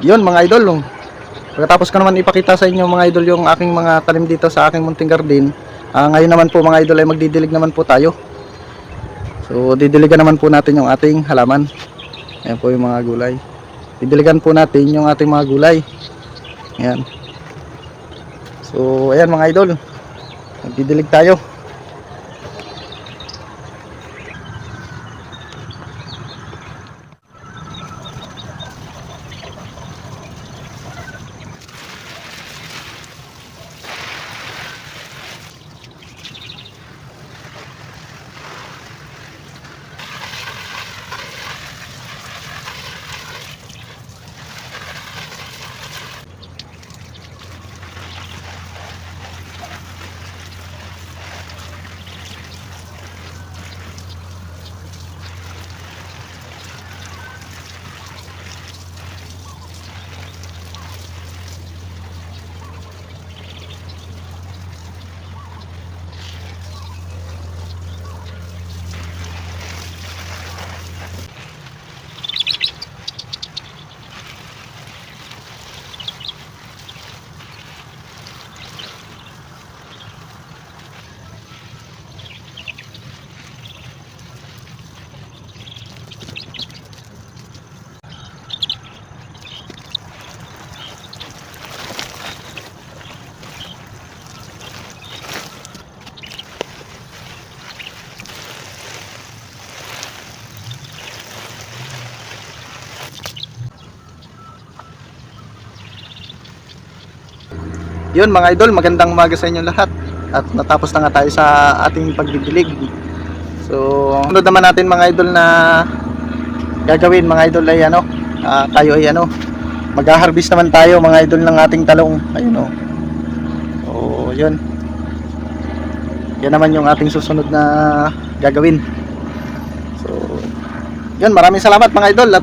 yun mga idol oh. pagkatapos ko naman ipakita sa inyo mga idol yung aking mga tanim dito sa aking munting garden ah, ngayon naman po mga idol ay magdidilig naman po tayo. So didiligan naman po natin yung ating halaman. Ayan po yung mga gulay. Didiligan po natin yung ating mga gulay. Ayan. So ayan mga idol. Magdidilig tayo Yun mga idol, magandang umaga sa inyo lahat. At natapos na nga tayo sa ating pagdidilig. So, sunod naman natin mga idol na gagawin mga idol ay ano, ah, tayo ay ano, mag-harvest naman tayo mga idol ng ating talong. Ayun oh. So, yun. Yan naman yung ating susunod na gagawin. So, yun, maraming salamat mga idol at